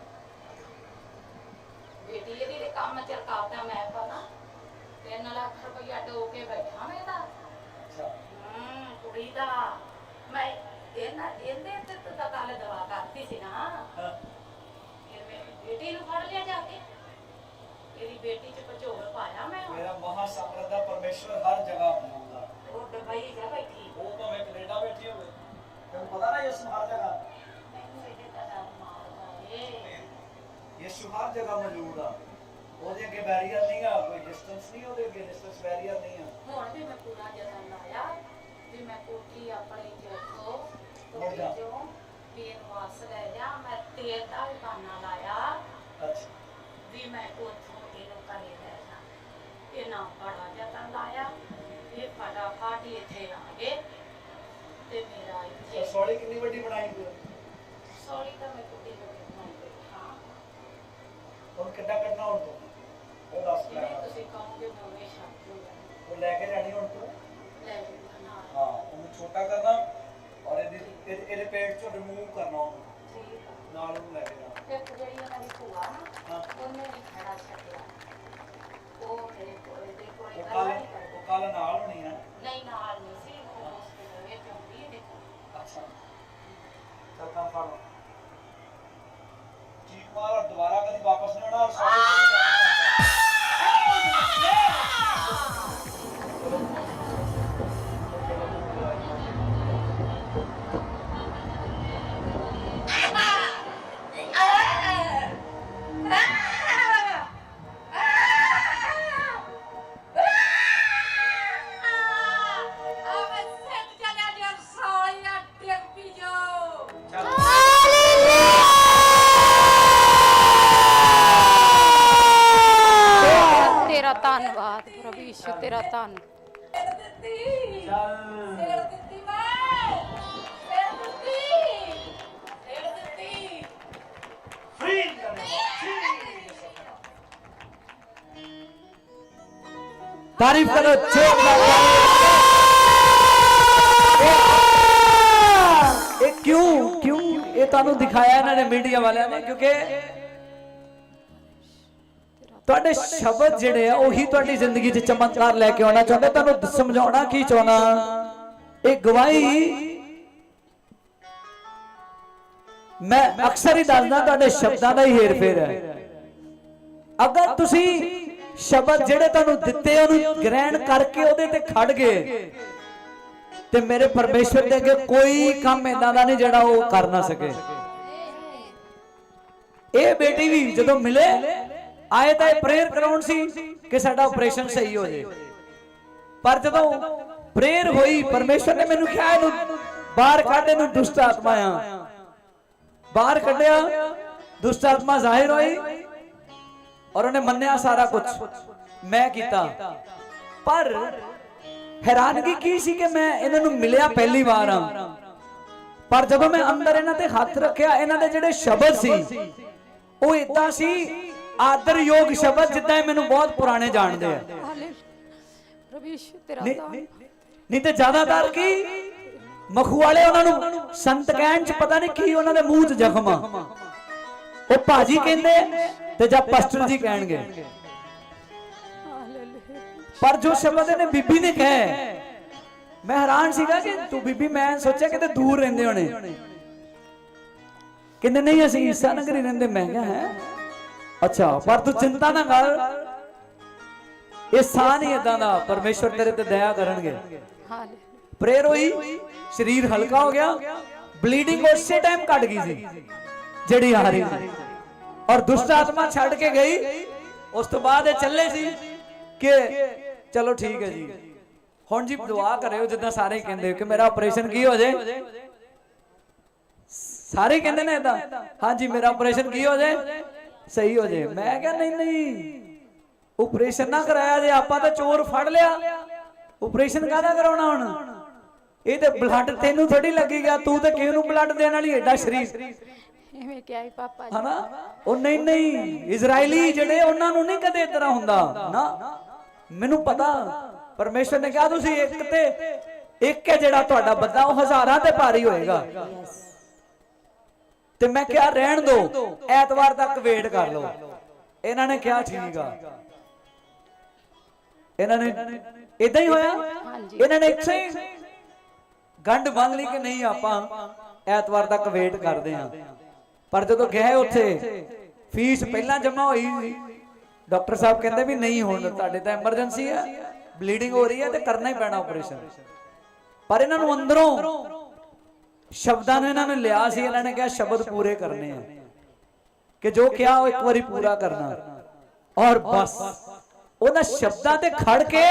ਇਹਦੀ ਦੇ ਕੰਮ ਚ ਰਕਾਵਟਾਂ ਮੈਂ ਪਾਣਾ 3 ਲੱਖ ਰੁਪਇਆ ਡੋ ਕੇ ਬੈਠਾ ਮੈਂ ਇਹਦਾ। ਹੂੰ ਕੁੜੀ ਦਾ। ਮੈਂ ਇਹਨਾਂ ਇਹਦੇ ਤੇ ਤਾਂ ਕੱਲ ਦਵਾ ਕਰਤੀ ਸੀ ਨਾ। ਹਾਂ। ਫਿਰ ਮੈਂ ਬੇਟੀ ਨੂੰ ਫੜ ਲਿਆ ਜਾ ਕੇ। ਇਹਦੀ ਬੇਟੀ ਚ ਪਚੋਲ ਪਾਇਆ ਮੈਂ। ਮੇਰਾ ਮਹਾ ਸਮਰੱਥ ਦਾ ਪਰਮੇਸ਼ਵਰ ਹਰ ਜਗ੍ਹਾ ਬਣਾਉਂਦਾ। ਉਹ ਦੁਬਈ ਜਾ ਬੈਠੀ। ਉਹ ਭਾਵੇਂ ਕੈਨੇਡਾ ਬੈਠੀ ਹੋਵੇ। ਤੈਨੂੰ ਪਤਾ ਨਾ ਯਿਸੂ ਹਰ ਜਗ੍ਹਾ ਮੈਨੂੰ ਇਹਦੇ ਤਾਂ ਡਰ ਮਾਰਦਾ ਏ ਯਿਸੂ ਹਰ ਜਗ੍ਹਾ ਮੌਜੂਦ ਆ। ਉਹਦੇ ਅੱਗੇ ਬੈਰੀਅਰ ਨਹੀਂ ਆ ਕੋਈ ਡਿਸਟੈਂਸ ਨਹੀਂ ਉਹਦੇ ਅੱਗੇ ਡਿਸਟੈਂਸ ਬੈਰੀਅਰ ਨਹੀਂ ਆ। ਹੁਣ ਵੀ ਮੈਂ ਪੂਰਾ ਜਤਨ ਲਾਇਆ ਵੀ ਮੈਂ ਕੋਠੀ ਆਪਣੀ ਚੋਂ ਮੁੜ ਜਾ। ਕੋਠੀ ਚੋਂ ਵੀ ਇਹਨੂੰ ਵਾਸ ਲੈ ਜਾ ਮੈਂ ਤੇਲ ਦਾ ਵੀ ਬਾਨਾ ਲਾਇਆ ਅੱਛਾ। ਵੀ ਮੈਂ ਉੱਥੋਂ ਇਹਨੂੰ ਘਰੇ ਲੈ ਜਾ। ਇਹ ਨਾ ਬੜਾ ਜਤਨ ਲਾਇਆ ਇਹ ਫਟਾਫਟ ਹੀ ਇੱਥੇ ਆ ਗਏ ਤੇ ਮੇਰਾ ਇੱਥੇ ਸੋਲੀ ਕਿੰਨੀ ਵੱਡੀ ਬਣਾਈ ਤੂੰ ਸੌਰੀ ਤਾਂ ਮੈਂ ਕੁੜੀ ਨੂੰ ਬਣਾਈ ਬੈਠਾ ਹੁਣ ਕਿੱਦਾਂ ਕੱਢਣਾ ਹੁਣ ਤੂੰ? ਉਹ ਦੱਸ ਲੈ। ਜਿਵੇਂ ਤੁਸੀਂ ਕਹੋਗੇ ਮੈਂ ਉਵੇਂ ਛੱਡ ਦੂੰਗਾ ਉਹ ਲੈ ਕੇ ਜਾਣੀ ਹੁਣ ਤੂੰ? ਲੈ ਜੂਗਾ ਨਾਲ ਹਾਂ ਉਹਨੂੰ ਛੋਟਾ ਕਰਨਾ ਔਰ ਇਹਦੇ ਇਹਦੇ ਇਹਦੇ ਪੇਟ ਚੋਂ ਰਿਮੂਵ ਕਰਨਾ ਉਹਨੂੰ। ਠੀਕ ਆ। ਨਾਲ ਉਹਨੂੰ ਲੈ ਕੇ ਜਾਣਾ ਇੱਕ ਜਿਹੜੀ ਉਹਨਾਂ ਦੀ ਭੂਆ ਨਾ ਹਾਂ। ਉਹਨੇ ਵੀ ਖੜਾ ਛੱਡਿਆ। ਉਹ ਮੇਰੇ ਕੋਲ ਦੇ ਕੋਲ ਉਹ ਗੱਲਾਂ ਕੱਲ ਨਹੀਂ ਕਰਦੀ। ਉਹ ਕੱਲ ਨਾਲ ਹੋਣੀ ਆ। ਨਹੀਂ ਨਾਲ ਨਹੀਂ ਸੀ ਉਹ ਹਸਪੀਟਲ ਵਿੱਚ ਹੁੰਦੀ ਇਹਦੇ ਕੋਲ। ਅੱਛਾ। ਚੱਲ ਕੰਮ ਫੜ। ਦੁਬਾਰਾ ਕਦੀ ਵਾਪਸ ਨਹੀਂ ਆਉਣਾ ਔਰ ਤਾਰੀਫ ਕਰੋ ਇਹ ਕਿਉਂ ਕਿਉਂ ਇਹ ਤੁਹਾਨੂੰ ਦਿਖਾਇਆ ਇਹਨਾਂ ਨੇ ਮੀਡੀਆ ਵਾਲਿਆਂ ਨੇ ਕਿਉਂਕਿ ਤੁਹਾਡੇ ਸ਼ਬਦ ਜਿਹੜੇ ਆ ਉਹੀ ਤੁਹਾਡੀ ਜ਼ਿੰਦਗੀ 'ਚ ਚਮਤਕਾਰ ਲੈ ਕੇ ਆਉਣਾ ਚਾਹੁੰਦੇ ਤੁਹਾਨੂੰ ਸਮਝਾਉਣਾ ਕੀ ਚਾਹਣਾ ਇਹ ਗਵਾਹੀ ਮੈਂ ਅਕਸਰ ਹੀ ਦੱਸਦਾ ਤੁਹਾਡੇ ਸ਼ਬਦਾਂ ਦਾ ਹੀ ਹੇਰ-ਫੇਰ ਹੈ ਅਗਰ ਤੁਸੀਂ ਸ਼ਬਦ ਜਿਹੜੇ ਤੁਹਾਨੂੰ ਦਿੱਤੇ ਉਹਨੂੰ ਗ੍ਰਹਿਣ ਕਰਕੇ ਉਹਦੇ ਤੇ ਖੜ ਗਏ। ਤੇ ਮੇਰੇ ਪਰਮੇਸ਼ਵਰ ਦੇ ਅੱਗੇ ਕੋਈ ਕੰਮ ਇਦਾਂ ਦਾ ਨਹੀਂ ਜਿਹੜਾ ਉਹ ਕਰ ਨਾ ਸਕੇ। ਇਹ ਬੇਟੀ ਵੀ ਜਦੋਂ ਮਿਲੇ ਆਏ ਤਾਂ ਇਹ ਪ੍ਰੇਅਰ ਕਰਾਉਣ ਸੀ ਕਿ ਸਾਡਾ ਆਪਰੇਸ਼ਨ ਸਹੀ ਹੋ ਜੇ। ਪਰ ਜਦੋਂ ਪ੍ਰੇਅਰ ਹੋਈ ਪਰਮੇਸ਼ਵਰ ਨੇ ਮੈਨੂੰ ਕਿਹਾ ਇਹਨੂੰ ਬਾਹਰ ਕੱਢ ਇਹਨੂੰ ਦੁਸ਼ਟ ਆਤਮਾ ਆ। ਬਾਹਰ ਕੱਢਿਆ ਦੁਸ਼ਟ ਆਤਮਾ ਜ਼ਾਹਿਰ ਹੋਈ। ਔਰ ਉਹਨੇ ਮੰਨਿਆ ਸਾਰਾ ਕੁਝ ਮੈਂ ਕੀਤਾ। ਪਰ ਹੈਰਾਨਗੀ ਕੀ ਸੀ ਕਿ ਮੈਂ ਇਹਨਾਂ ਨੂੰ ਮਿਲਿਆ ਪਹਿਲੀ ਵਾਰ ਆ। ਪਰ ਜਦੋਂ ਮੈਂ ਅੰਦਰ ਇਹਨਾਂ ਤੇ ਹੱਥ ਰੱਖਿਆ ਇਹਨਾਂ ਦੇ ਜਿਹੜੇ ਸ਼ਬਦ ਸੀ ਉਹ ਇਦਾਂ ਸੀ ਆਦਰਯੋਗ ਸ਼ਬਦ ਜਿੱਦਾਂ ਮੈਨੂੰ ਬਹੁਤ ਪੁਰਾਣੇ ਜਾਣਦੇ ਆ। ਤੇਰਾ ਧੰਨ ਨਹੀਂ ਤੇ ਜ਼ਿਆਦਾਤਰ ਕੀ? ਮਖੂ ਵਾਲੇ ਉਹਨਾਂ ਨੂੰ ਸੰਤ ਕਹਿਣ ਚ ਪਤਾ ਨਹੀਂ ਕੀ ਉਹਨਾਂ ਦੇ ਮੂੰਹ 'ਚ ਜ਼ਖਮ ਆ। ਉਹ ਭਾਜੀ ਕਹਿੰਦੇ ਤੇ ਜਾਂ ਪਾਸਟਰ ਜੀ ਕਹਿਣਗੇ। ਪਰ ਜੋ ਸ਼ਬਦ ਇਹਨੇ ਬੀਬੀ ਨੇ ਕਹੇ ਮੈਂ ਹੈਰਾਨ ਸੀਗਾ ਕਿ ਤੂੰ ਬੀਬੀ ਮੈਂ ਸੋਚਿਆ ਕਿਤੇ ਦੂਰ ਰਹਿੰਦੇ ਹੋਣੇ। ਕਹਿੰਦੇ ਨਹੀਂ ਅਸੀਂ ਈਸਾ ਨਗਰੀ ਰਹਿੰਦੇ ਮੈਂ ਕਿਹਾ ਹੈ ਅੱਛਾ ਪਰ ਤੂੰ ਚਿੰਤਾ ਨਾ ਕਰ। ਇਹ ਸਾਹ ਨਹੀਂ ਇਦਾਂ ਦਾ ਪਰਮੇਸ਼ਵਰ ਤੇਰੇ ਤੇ ਦਇਆ ਕਰਨਗੇ। ਹਾਲੇ ਪ੍ਰੇਅਰ ਹੋਈ ਸਰੀਰ ਹਲਕਾ ਹੋ ਗਿਆ ਬਲੀਡਿੰਗ ਉਸੇ ਟਾਈਮ ਘਟ ਗਈ ਸੀ। ਜਿਹੜੀ ਆ ਰਹੀ ਸੀ। ਔਰ ਦੁਸ਼ਟ ਆਤਮਾ ਛੱਡ ਕੇ ਗਈ। ਉਸ ਤੋਂ ਬਾਅਦ ਇਹ ਚੱਲੇ ਸੀ ਕਿ ਚਲੋ ਠੀਕ ਹੈ ਜੀ। ਹੁਣ ਜੀ ਦੁਆ ਕਰਿਓ, ਜਿੱਦਾਂ ਸਾਰੇ ਕਹਿੰਦੇ ਕਿ ਮੇਰਾ ਆਪਰੇਸ਼ਨ ਕੀ ਹੋ ਜਾਏ ਸਾਰੇ ਕਹਿੰਦੇ ਨੇ ਇਦਾਂ ਹਾਂਜੀ ਮੇਰਾ ਆਪਰੇਸ਼ਨ ਕੀ ਹੋ ਜਾਏ ਸਹੀ ਹੋ ਜਾਏ ਮੈਂ ਕਿਹਾ ਨਹੀਂ ਨਹੀਂ। ਆਪਰੇਸ਼ਨ ਨਾ ਕਰਾਇਆ ਜੇ, ਆਪਾਂ ਤਾਂ ਚੋਰ ਫੜ ਲਿਆ। ਆਪਰੇਸ਼ਨ ਕਾਹਦਾ ਕਰਾਉਣਾ ਹੁਣ? ਇਹ ਤੇ ਬਲੱਡ ਤੈਨੂੰ ਥੋੜੀ ਲੱਗੇਗਾ ਤੂੰ ਤੇ ਕਿਹਨੂੰ ਬਲੱਡ ਦੇਣ ਵਾਲੀ ਐਡਾ ਸ਼ਰੀਰ। ਐਵੇਂ ਕਿਹਾ ਸੀ ਪਾਪਾ ਜੀ। ਹਨਾ? ਉਹ ਨਹੀਂ ਨਹੀਂ ਇਜ਼ਰਾਈਲੀ ਜਿਹੜੇ ਉਹਨਾਂ ਨੂੰ ਨਹੀਂ ਕਦੇ ਇਤਰਾ ਹੁੰਦਾ। ਨਾ ਮੈਨੂੰ ਪਤਾ ਪਰਮੇਸ਼ਰ ਨੇ ਕਿਹਾ ਤੁਸੀਂ ਇੱਕ ਤੇ ਇੱਕ ਹੈ ਜਿਹੜਾ ਤੁਹਾਡਾ ਬੰਦਾ ਉਹ ਹਜ਼ਾਰਾਂ ਤੇ ਭਾਰੀ ਹੋਏਗਾ। ਤੇ ਮੈਂ ਕਿਹਾ ਰਹਿਣ ਦੋ ਐਤਵਾਰ ਤੱਕ ਵੇਟ ਕਰ ਲਓ। ਇਹਨਾਂ ਨੇ ਕਿਹਾ ਠੀਕ ਆ। ਇਹਨਾਂ ਨੇ ਇਦਾਂ ਹੀ ਹੋਇਆ। ਇਹਨਾਂ ਨੇ ਇੱਥੇ ਹੀ ਗੰਢ ਬੰਨ ਲਈ ਕਿ ਨਹੀਂ ਆਪਾਂ ਐਤਵਾਰ ਤੱਕ ਵੇਟ ਕਰਦੇ ਆਂ ਪਰ ਜਦੋਂ ਗਏ ਉੱਥੇ, ਫੀਸ ਪਹਿਲਾਂ ਜਮ੍ਹਾਂ ਹੋਈ ਸੀ। ਡਾਕਟਰ ਸਾਹਿਬ ਕਹਿੰਦੇ ਵੀ ਨਹੀਂ ਹੁਣ, ਤੁਹਾਡੇ ਤਾਂ ਐਮਰਜੈਂਸੀ ਹੈ ਬਲੀਡਿੰਗ ਹੋ ਰਹੀ ਹੈ ਤੇ ਕਰਨਾ ਹੀ ਪੈਣਾ ਆਪਰੇਸ਼ਨ ਪਰ ਇਹਨਾਂ ਨੂੰ ਅੰਦਰੋਂ ਸ਼ਬਦਾਂ ਨੂੰ ਇਹਨਾਂ ਨੇ ਲਿਆ ਸੀ, ਇਹਨਾਂ ਨੇ ਕਿਹਾ ਸ਼ਬਦ ਪੂਰੇ ਕਰਨੇ ਆ। ਕਿ ਜੋ ਕਿਹਾ ਉਹ ਇੱਕ ਵਾਰੀ ਪੂਰਾ ਕਰਨਾ। ਔਰ ਬਸ, ਉਹਨਾਂ ਸ਼ਬਦਾਂ ਤੇ ਖੜ ਕੇ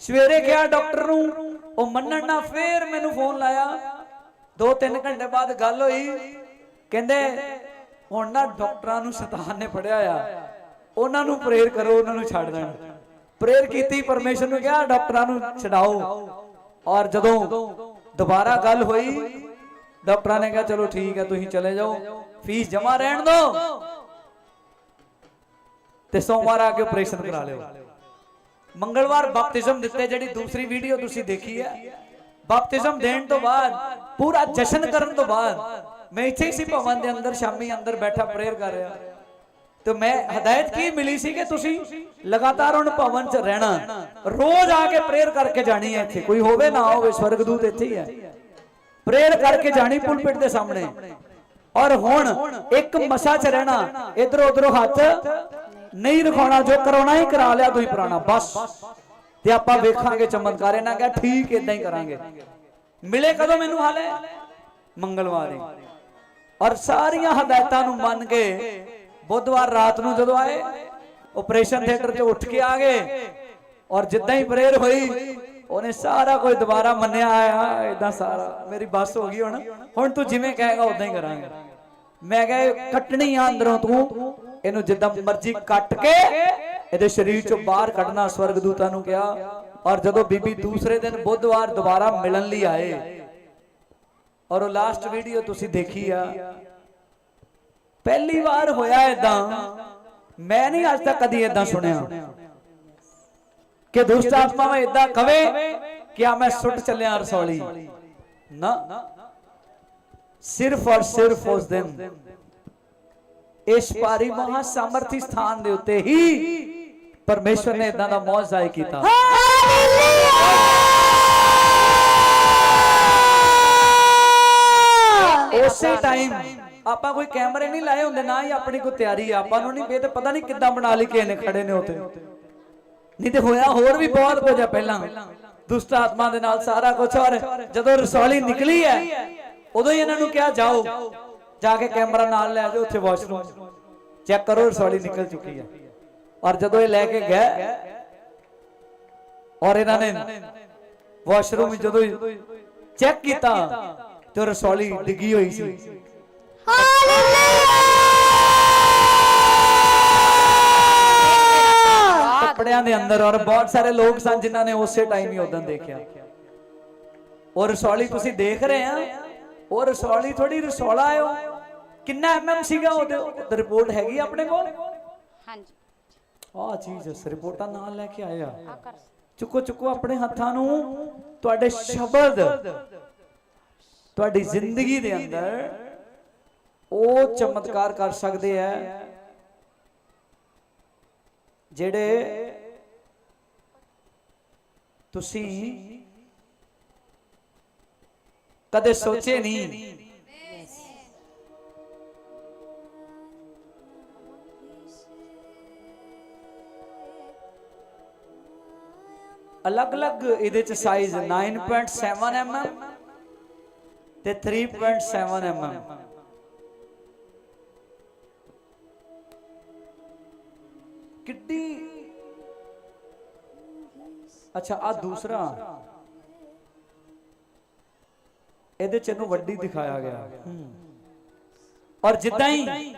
ਸਵੇਰੇ ਗਿਆ ਡਾਕਟਰ ਨੂੰ, ਉਹ ਮੰਨਣ ਨਾ ਫੇਰ ਮੈਨੂੰ ਫੋਨ ਲਾਇਆ। 2-3 ਘੰਟੇ ਬਾਅਦ ਗੱਲ ਹੋਈ। ਕਹਿੰਦੇ, ਹੁਣ ਨਾ ਡਾਕਟਰਾਂ ਨੂੰ ਸ਼ੈਤਾਨ ਨੇ ਫੜਿਆ ਆ। ਉਹਨਾਂ ਨੂੰ ਪ੍ਰੇਰ ਕਰੋ, ਉਹਨਾਂ ਨੂੰ ਛੱਡ ਦੇਣ। ਪ੍ਰੇਰ ਕੀਤੀ, ਪਰਮੇਸ਼ਰ ਨੂੰ ਕਿਹਾ, ਡਾਕਟਰਾਂ ਨੂੰ ਛਡਾਓ। ਔਰ ਜਦੋਂ ਦੁਬਾਰਾ ਗੱਲ ਹੋਈ, ਡਾਕਟਰਾਂ ਨੇ ਕਿਹਾ, ਚਲੋ ਠੀਕ ਹੈ, ਤੁਸੀਂ ਚਲੇ ਜਾਓ। ਫੀਸ ਜਮਾ ਰਹਿਣ ਦਿਓ ਤੇ ਸੋਮਵਾਰ ਆ ਕੇ ਆਪਰੇਸ਼ਨ ਕਰਾ ਲਿਓ। ਮੰਗਲਵਾਰ ਬਪਤਿਜ਼ਮ ਦਿੱਤੇ, ਜਿਹੜੀ ਦੂਸਰੀ ਵੀਡੀਓ ਤੁਸੀਂ ਦੇਖੀ ਹੈ। ਬਪਤਿਜ਼ਮ ਦੇਣ ਤੋਂ ਬਾਅਦ, ਪੂਰਾ ਜਸ਼ਨ ਕਰਨ ਤੋਂ ਬਾਅਦ ਮੈਂ ਇੱਥੇ ਹੀ ਸੀ ਭਵਨ ਦੇ ਅੰਦਰ, ਸ਼ਾਮੀ ਅੰਦਰ ਬੈਠਾ ਪ੍ਰੇਅਰ ਕਰ ਰਿਹਾ। ਤੇ ਮੈਂ ਹਦਾਇਤ ਕੀ ਮਿਲੀ ਸੀ ਕਿ ਤੁਸੀਂ ਲਗਾਤਾਰ ਹੁਣ ਭਵਨ 'ਚ ਰਹਿਣਾ? ਰੋਜ਼ ਆ ਕੇ ਪ੍ਰੇਅਰ ਕਰਕੇ ਜਾਣੀ ਹੈ ਇੱਥੇ। ਕੋਈ ਹੋਵੇ ਨਾ ਹੋਵੇ, ਸਵਰਗਦੂਤ ਇੱਥੇ ਹੀ ਹੈ। ਪ੍ਰੇਅਰ ਕਰਕੇ ਜਾਣੀ ਪੁਲਪਿਟ ਦੇ ਸਾਹਮਣੇ। ਔਰ ਹੁਣ ਇੱਕ ਮਸਾ 'ਚ ਰਹਿਣਾ, ਇਧਰੋਂ ਉਧਰੋਂ ਹੱਥ ਨਹੀਂ ਰਖਾਉਣਾ, ਜੋ ਕਰਾਉਣਾ ਹੀ ਕਰਾ ਲਿਆ ਤੁਸੀਂ ਪੁਰਾਣਾ, ਬਸ। ਤੇ ਆਪਾਂ ਵੇਖਾਂਗੇ ਚਮਤਕਾਰ। ਇਹਨਾਂ ਕਿਹਾ, ਠੀਕ ਇਦਾਂ ਹੀ ਕਰਾਂਗੇ। ਮਿਲੇ ਕਦੋਂ ਮੈਨੂੰ ਹਾਲੇ? ਮੰਗਲਵਾਰ ਹੀ। ਔਰ ਸਾਰੀਆਂ ਹਦਾਇਤਾਂ ਨੂੰ ਮੰਨ ਕੇ ਬੁੱਧਵਾਰ ਰਾਤ ਨੂੰ ਜਦੋਂ ਆਏ ਆਪਰੇਸ਼ਨ ਥੀਏਟਰ 'ਚ ਉੱਠ ਕੇ ਆ ਗਏ ਔਰ ਜਿੱਦਾਂ ਹੀ ਪ੍ਰੇਅਰ ਹੋਈ, ਉਹਨੇ ਸਾਰਾ ਕੁਝ ਦੁਬਾਰਾ ਮੰਨਿਆ ਆ ਇਦਾਂ ਸਾਰਾ, ਮੇਰੀ ਬੱਸ ਹੋ ਗਈ ਹੁਣ ਹੁਣ ਤੂੰ ਜਿਵੇਂ ਕਹੇਗਾ ਉਦਾਂ ਹੀ ਕਰਾਂਗੇ। ਮੈਂ ਕਿਹਾ ਕੱਟਣੀ ਆ ਅੰਦਰੋਂ ਤੂੰ, ਇਹਨੂੰ ਜਿੱਦਾਂ ਮਰਜ਼ੀ ਕੱਟ ਕੇ ਇਹਦੇ ਸਰੀਰ ਚੋਂ ਬਾਹਰ ਕੱਢਣਾ, ਸਵਰਗਦੂਤਾਂ ਨੂੰ ਕਿਹਾ। ਔਰ ਜਦੋਂ ਬੀਬੀ ਦੂਸਰੇ ਦਿਨ ਬੁੱਧਵਾਰ ਦੁਬਾਰਾ ਮਿਲਣ ਲਈ ਆਏ ਔਰ ਉਹ ਲਾਸਟ ਵੀਡੀਓ ਤੁਸੀਂ ਦੇਖੀ ਆ। ਪਹਿਲੀ ਵਾਰ ਹੋਇਆ ਇਦਾਂ ਮੈਂ ਨਹੀਂ ਅੱਜ ਤੱਕ ਕਦੀ ਇਦਾਂ ਸੁਣਿਆ। ਕਿ ਦੁਸ਼ਟ ਆਤਮਾ ਇਦਾਂ ਕਵੇ ਕਿ ਆ ਮੈਂ ਸੁੱਟ ਚੱਲਿਆ ਰਸੌਲੀ। ਨਾ। ਸਿਰਫ ਔਰ ਸਿਰਫ ਉਸ ਦਿਨ, ਇਸ ਪਾਰੀ ਮਹਾ ਸਮਰਥੀ ਸਥਾਨ ਦੇ ਉੱਤੇ ਹੀ ਪਰਮੇਸ਼ਵਰ ਨੇ ਇਦਾਂ ਦਾ ਮੌਜ ਜ਼ਾਹਿਰ ਉਸੇ ਟਾਈਮ ਆਪਾਂ ਕੋਈ ਕੈਮਰੇ ਨਹੀਂ ਲਾਏ ਹੁੰਦੇ ਨਾ ਹੀ ਆਪਣੀ ਕੋਈ ਤਿਆਰੀ ਆ। ਆਪਾਂ ਨੂੰ ਨਹੀਂ ਇਹ ਤੇ ਪਤਾ ਨਹੀਂ ਕਿੱਦਾਂ ਬਣਾ ਲਈ ਕਿਸੇ ਨੇ ਖੜੇ ਨੇ ਉੱਥੇ। ਨਹੀਂ ਤੇ ਹੋਇਆ ਹੋਰ ਵੀ ਬਹੁਤ ਕੁਝ ਆ ਪਹਿਲਾਂ। ਦੁਸ਼ਟ ਆਤਮਾ ਦੇ ਨਾਲ ਸਾਰਾ ਕੁਝ ਔਰ ਜਦੋਂ ਰਸੌਲੀ ਨਿਕਲੀ ਹੈ ਉਦੋਂ ਹੀ ਇਹਨਾਂ ਨੂੰ ਕਿਹਾ ਜਾਓ। ਜਾ ਕੇ ਕੈਮਰਾ ਨਾਲ ਲੈ ਜਾਓ ਉੱਥੇ ਵਾਸ਼ਰੂਮ। ਚੈੱਕ ਕਰੋ ਰਸੌਲੀ ਨਿਕਲ ਚੁੱਕੀ ਹੈ। ਔਰ ਜਦੋਂ ਇਹ ਲੈ ਕੇ ਗਏ ਔਰ ਇਹਨਾਂ ਨੇ ਵਾਸ਼ਰੂਮ ਜਦੋਂ ਚੈੱਕ ਕੀਤਾ ਤੇ ਉਹ ਰਸੌਲੀ ਡਿੱਗੀ ਹੋਈ ਸੀ। ਕੱਪੜਿਆਂ ਦੇ ਅੰਦਰ ਔਰ ਬਹੁਤ ਸਾਰੇ ਲੋਕ ਸਨ ਜਿਨ੍ਹਾਂ ਨੇ ਉਸੇ ਟਾਈਮ ਹੀ ਉਦੋਂ ਦੇਖਿਆ। ਉਹ ਰਸੌਲੀ ਤੁਸੀਂ ਦੇਖ ਰਹੇ ਆ? ਉਹ ਰਸੌਲੀ ਥੋੜੀ ਰਸੌਲਾ ਆਇਓ ਕਿੰਨਾ ਐਮਐਮ ਸੀਗਾ ਉਹਦੇ ਰਿਪੋਰਟ ਹੈਗੀ ਆ ਆਪਣੇ ਕੋਲ? ਹਾਂਜੀ। ਆਹ ਚੀਜ਼ ਇਸ ਰਿਪੋਰਟਾਂ ਨਾਲ ਲੈ ਕੇ ਆਇਆ। ਆ ਚੁੱਕੋ ਚੁੱਕੋ ਆਪਣੇ ਹੱਥਾਂ ਨੂੰ। ਤੁਹਾਡੇ ਸ਼ਬਦ। ਤੁਹਾਡੀ ਜ਼ਿੰਦਗੀ ਦੇ ਅੰਦਰ ਉਹ ਚਮਤਕਾਰ ਕਰ ਸਕਦੇ ਆ ਜਿਹੜੇ ਤੁਸੀਂ ਕਦੇ ਸੋਚੇ ਨਹੀਂ। ਅਲੱਗ-ਅਲੱਗ ਇਹਦੇ ਚ ਸਾਈਜ਼ 9.7 mm ਤੇ 3.7 mm ਕਿੱਡੀ? ਅੱਛਾ ਆ ਦੂਸਰਾ। ਇਹਦੇ ਚ ਇਹਨੂੰ ਵੱਡੀ ਦਿਖਾਇਆ ਗਿਆ। ਔਰ ਜਿੱਦਾਂ ਹੀ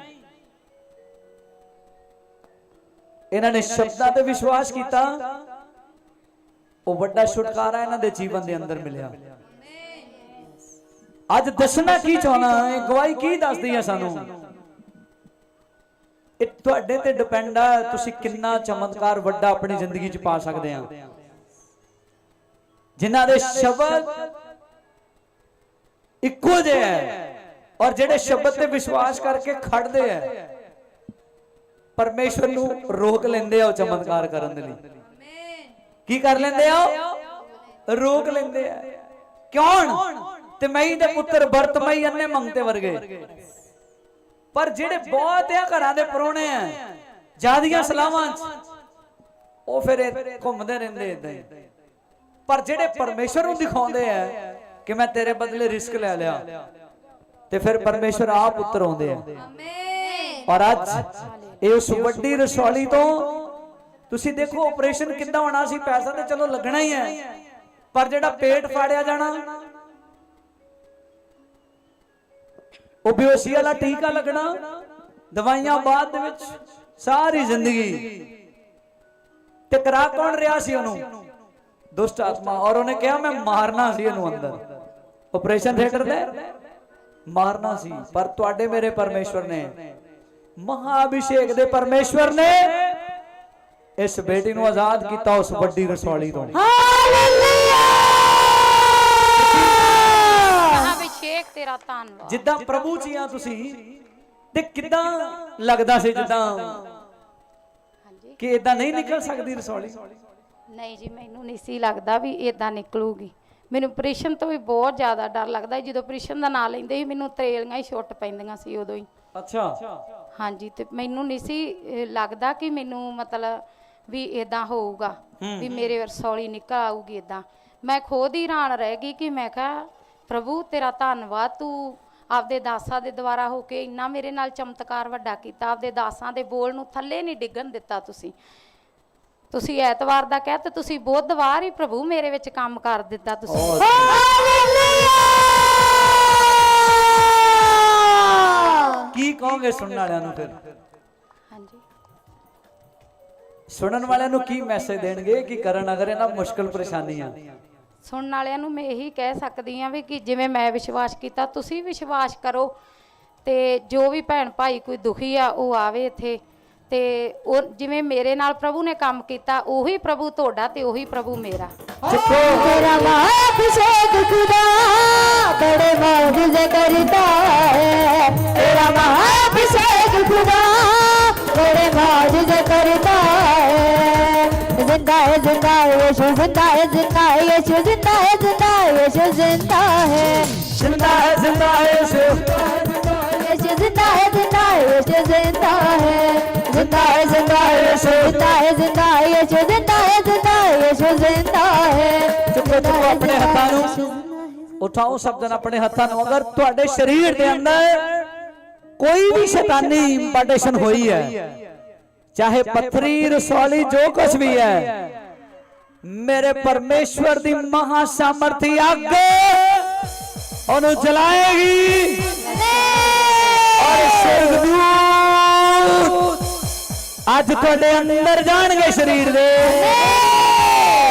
ਇਹਨਾਂ ਨੇ ਸ਼ਬਦਾਂ ਤੇ ਵਿਸ਼ਵਾਸ ਕੀਤਾ ਉਹ ਵੱਡਾ ਛੁਟਕਾਰਾ ਇਹਨਾਂ ਦੇ ਜੀਵਨ ਦੇ ਅੰਦਰ ਮਿਲਿਆ। ਅੱਜ ਦੱਸਣਾ ਕੀ ਚਾਹਣਾ ਹੈ? ਗਵਾਹੀ ਕੀ ਦੱਸਦੀ ਹੈ ਸਾਨੂੰ? ਇਹ ਤੁਹਾਡੇ ਤੇ ਡਿਪੈਂਡ ਆ ਤੁਸੀਂ ਕਿੰਨਾ ਚਮਤਕਾਰ ਵੱਡਾ ਆਪਣੀ ਜ਼ਿੰਦਗੀ 'ਚ ਪਾ ਸਕਦੇ ਆ। ਜਿਨ੍ਹਾਂ ਦੇ ਸ਼ਬਦ ਇੱਕੋ ਜਿਹੇ ਹੈ ਔਰ ਜਿਹੜੇ ਸ਼ਬਦ ਤੇ ਵਿਸ਼ਵਾਸ ਕਰਕੇ ਖੜਦੇ ਆ ਪਰਮੇਸ਼ਵਰ ਨੂੰ ਰੋਕ ਲੈਂਦੇ ਆ ਉਹ ਚਮਤਕਾਰ ਕਰਨ ਦੇ ਲਈ। ਕੀ ਕਰ ਲੈਂਦੇ ਆ ਰੋਕ ਲੈਂਦੇ ਆ। ਕੌਣ? ਤੇ ਮਈ ਦੇ ਪੁੱਤਰ ਵਰਤਮਈ ਅੰਨੇ ਮੰਗਤੇ ਵਰਗੇ। ਪਰ ਜਿਹੜੇ ਬਹੁਤ ਆ ਘਰਾਂ ਦੇ ਪਰੋਣੇ ਆ ਜਿਆਦੀਆਂ ਸਲਾਵਾਂ ਚ ਉਹ ਫਿਰ ਘੁੰਮਦੇ ਰਹਿੰਦੇ ਇਦਾਂ ਹੀ। ਪਰ ਜਿਹੜੇ ਪਰਮੇਸ਼ਰ ਨੂੰ ਦਿਖਾਉਂਦੇ ਆ ਕਿ ਮੈਂ ਤੇਰੇ ਬਦਲੇ ਰਿਸਕ ਲੈ ਲਿਆ ਤੇ ਫਿਰ ਪਰਮੇਸ਼ਰ ਆਪ ਉੱਤਰ ਆਉਂਦੇ ਆ। ਔਰ ਅੱਜ ਇਹ ਉਸ ਵੱਡੀ ਰਸੌਲੀ ਤੋਂ ਤੁਸੀਂ ਦੇਖੋ ਆਪਰੇਸ਼ਨ ਕਿੱਦਾਂ ਹੋਣਾ ਸੀ ਪੈਸਾ ਤੇ ਚਲੋ ਲੱਗਣਾ ਹੀ ਹੈ ਪਰ ਜਿਹੜਾ ਪੇਟ ਫਾੜਿਆ ਜਾਣਾ ਉਹ ਬੇਹੋਸ਼ੀ ਵਾਲਾ ਟੀਕਾ ਲੱਗਣਾ, ਦਵਾਈਆਂ ਬਾਅਦ ਦੇ ਵਿੱਚ ਸਾਰੀ ਜ਼ਿੰਦਗੀ। ਤੇ ਕਰਾ ਕੌਣ ਰਿਹਾ ਸੀ ਉਹਨੂੰ? ਦੁਸ਼ਟ ਆਤਮਾ। ਔਰ ਉਹਨੇ ਕਿਹਾ, ਮੈਂ ਮਾਰਨਾ ਸੀ ਇਹਨੂੰ ਅੰਦਰ। ਆਪਰੇਸ਼ਨ ਥੀਏਟਰ ਦੇ? ਮਾਰਨਾ ਸੀ। ਪਰ ਤੁਹਾਡੇ ਮੇਰੇ ਪਰਮੇਸ਼ਵਰ ਨੇ, ਮਹਾਭਿਸ਼ੇਕ ਦੇ ਪਰਮੇਸ਼ਵਰ ਨੇ ਇਸ ਬੇਟੀ ਨੂੰ ਆਜ਼ਾਦ ਕੀਤਾ ਉਸ ਵੱਡੀ ਰਸੌਲੀ ਤੋਂ। ਅਭਿਸ਼ੇਕ ਤੇਰਾ ਧੰਨਵਾਦ। ਜਿੱਦਾਂ ਪ੍ਰਭੂ ਜੀ ਆ ਤੁਸੀਂ ਤੇ ਕਿਦਾਂ ਲੱਗਦਾ ਸੀ ਜਿੱਦਾਂ ਹਾਂਜੀ। ਕਿ ਇਦਾਂ ਨਹੀਂ ਨਿਕਲ ਸਕਦੀ ਰਸੌਲੀ? ਨਹੀਂ ਜੀ ਮੈਨੂੰ ਨਹੀਂ ਸੀ ਲੱਗਦਾ ਵੀ ਇਦਾਂ ਨਿਕਲੂਗੀ। ਮੈਨੂੰ ਆਪਰੇਸ਼ਨ ਤੋਂ ਵੀ ਬਹੁਤ ਜ਼ਿਆਦਾ ਡਰ ਲੱਗਦਾ। ਜਦੋਂ ਆਪਰੇਸ਼ਨ ਦਾ ਨਾਂ ਲੈਂਦੇ ਸੀ ਮੈਨੂੰ ਤਰੇਲੀਆਂ ਹੀ ਛੁੱਟ ਪੈਂਦੀਆਂ ਸੀ ਉਦੋਂ ਹੀ। ਅੱਛਾ। ਹਾਂਜੀ ਤੇ ਮੈਨੂੰ ਨਹੀਂ ਸੀ ਲੱਗਦਾ ਕਿ ਮੈਨੂੰ ਮਤਲਬ ਵੀ ਇਦਾਂ ਹੋਊਗਾ ਵੀ ਮੇਰੇ ਰਸੌਲੀ ਨਿਕਲ ਆਊਗੀ ਇਦਾਂ ਮੈਂ ਖੁਦ ਹੀ ਹੈਰਾਨ ਰਹਿ ਗਈ ਕਿ ਮੈਂ ਕਿਹਾ ਪ੍ਰਭੂ ਤੇਰਾ ਧੰਨਵਾਦ। ਤੂੰ ਆਪਦੇ ਦਾਸਾਂ ਦੇ ਦੁਆਰਾ ਹੋ ਕੇ ਇੰਨਾ ਮੇਰੇ ਨਾਲ ਚਮਤਕਾਰ ਵੱਡਾ ਕੀਤਾ। ਆਪਦੇ ਦਾਸਾਂ ਦੇ ਬੋਲ ਨੂੰ ਥੱਲੇ ਨਹੀਂ ਡਿੱਗਣ ਦਿੱਤਾ ਤੁਸੀਂ। ਤੁਸੀਂ ਐਤਵਾਰ ਦਾ ਕਹਿ ਤੇ ਤੁਸੀਂ ਬੁੱਧਵਾਰ ਹੀ ਪ੍ਰਭੂ ਮੇਰੇ ਵਿੱਚ ਕੰਮ ਕਰ ਦਿੱਤਾ ਤੁਸੀਂ। ਕੀ ਕਹੋਗੇ ਸੁਣਨ ਵਾਲਿਆਂ ਨੂੰ ਫਿਰ? ਹਾਂਜੀ। ਸੁਣਨ ਵਾਲਿਆਂ ਨੂੰ ਕੀ ਮੈਸੇਜ ਦੇਣਗੇ ਕਿ ਕਰਨ ਅਗਰ ਇਹਨਾਂ ਮੁਸ਼ਕਲ ਪਰੇਸ਼ਾਨੀਆਂ? ਸੁਣਨ ਵਾਲਿਆਂ ਨੂੰ ਮੈਂ ਇਹੀ ਕਹਿ ਸਕਦੀ ਹਾਂ ਵੀ ਕਿ ਜਿਵੇਂ ਮੈਂ ਵਿਸ਼ਵਾਸ ਕੀਤਾ, ਤੁਸੀਂ ਵਿਸ਼ਵਾਸ ਕਰੋ ਤੇ ਜੋ ਵੀ ਭੈਣ ਭਾਈ ਕੋਈ ਦੁਖੀ ਆ, ਉਹ ਆਵੇ ਇੱਥੇ। ਤੇ ਉਹ ਜਿਵੇਂ ਮੇਰੇ ਨਾਲ ਪ੍ਰਭੂ ਨੇ ਕੰਮ ਕੀਤਾ, ਉਹੀ ਪ੍ਰਭੂ ਤੁਹਾਡਾ ਤੇ ਉਹੀ ਪ੍ਰਭੂ ਮੇਰਾ। जिंदा है जिंदा है यीशु जिंदा है जिंदा है यीशु जिंदा है जिंदा है यीशु जिंदा है ਜਿੰਦਾ ਹੈ ਜਿੰਦਾ ਹੈ ਯਿਸੂ यीशु जिंदा है जिंदा है यीशु जिंदा है जिंदा है जिंदा है यीशु जिंदा है जिंदा है यीशु जिंदा है जिंदा है यीशु जिंदा है ਚੁੱਕੋ ਚੁੱਕੋ ਆਪਣੇ ਹੱਥਾਂ ਨੂੰ ਉਠਾਓ ਸਭ ਜਣ ਆਪਣੇ ਹੱਥਾਂ ਨੂੰ ਅਗਰ ਤੁਹਾਡੇ ਸਰੀਰ ਦੇ ਅੰਦਰ ਕੋਈ ਵੀ ਸ਼ੈਤਾਨੀ ਇੰਪਾਰਟੇਸ਼ਨ ਹੋਈ ਹੈ ਚਾਹੇ ਪੱਥਰੀ ਰਸੌਲੀ ਜੋ ਕੁਝ ਵੀ ਹੈ। ਮੇਰੇ ਪਰਮੇਸ਼ਵਰ ਦੀ ਮਹਾ ਸਾਮਰਥੀ ਅੱਗ ਉਹਨੂੰ ਜਲਾਏਗੀ। ਔਰ ਸਰਗਦੂਤ ਅੱਜ ਤੁਹਾਡੇ ਅੰਦਰ ਜਾਣਗੇ ਸਰੀਰ ਦੇ।